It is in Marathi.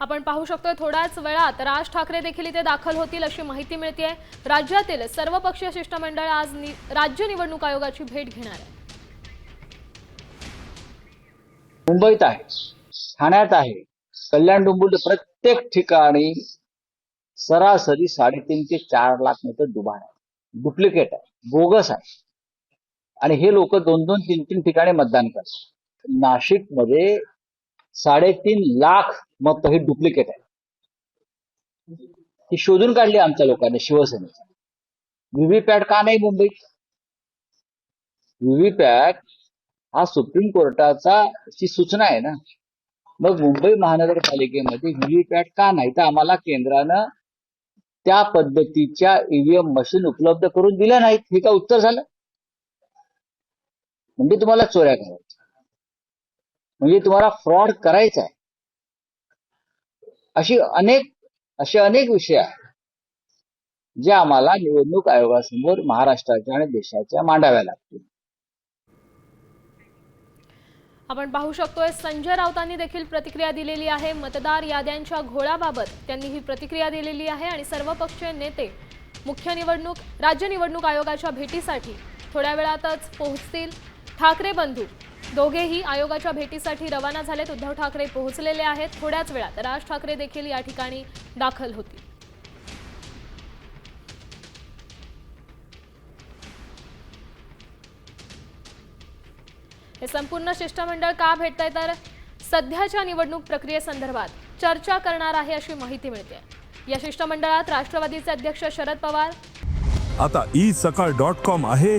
आपण पाहू शकतोय थोड्याच वेळात राज ठाकरे देखील इथे दाखल होतील अशी माहिती मिळते राज्यातील सर्वपक्षीय शिष्टमंडळ आज नि- राज्य निवडणूक आयोगाची भेट घेणार आहे. मुंबईत आहे ठाण्यात आहे कल्याण डोंबिवली प्रत्येक ठिकाणी सरासरी साडेतीन ते चार लाख मीटर दुबार आहे. डुप्लिकेट आहे बोगस आहे. आणि हे लोक दोन दोन तीन तीन ठिकाणी मतदान करतात. नाशिकमध्ये साडेतीन लाख मतं ही डुप्लिकेट आहे. ती शोधून काढली आमच्या लोकांनी शिवसेनेच्या व्हीव्हीपॅट का नाही मुंबईत? व्हीव्हीपॅट हा सुप्रीम कोर्टाचा ची सूचना आहे ना. मग मुंबई महानगरपालिकेमध्ये व्हीव्हीपॅट का नाही तर आम्हाला केंद्रानं त्या पद्धतीच्या ईव्हीएम मशीन उपलब्ध करून दिल्या नाहीत. हे का उत्तर झालं? म्हणजे तुम्हाला चोऱ्या करायच्या. म्हणजे तुम्हाला फ्रॉड करायचा आहे. अशी अनेक असे अनेक विषय आहेत. जे आम्हाला निवडणूक आयोगासमोर महाराष्ट्राच्या आणि देशाच्या मांडाव्या लागतील. आपण पाहू शकतोय संजय राऊतांनी देखील प्रतिक्रिया दिलेली आहे. मतदार याद्यांच्या घोळाबाबत त्यांनी ही प्रतिक्रिया दिलेली आहे आणि सर्वपक्षीय नेते मुख्य निवडणूक राज्य निवडणूक आयोगाच्या भेटीसाठी थोड्या वेळातच पोहोचतील. ठाकरे बंधू दोघेही आयोगाच्या भेटीसाठी रवाना झालेत. उद्धव ठाकरे पोहोचलेले आहेत. थोड्याच वेळात राज ठाकरे देखील या ठिकाणी दाखल होतील. हे संपूर्ण शिष्टमंडळ का भेटतंय? तर सध्याच्या निवडणूक प्रक्रियेसंदर्भात चर्चा करणार आहे अशी माहिती मिळते या शिष्टमंडळात राष्ट्रवादीचे अध्यक्ष शरद पवार. आता ई सकाळ डॉट कॉम आहे.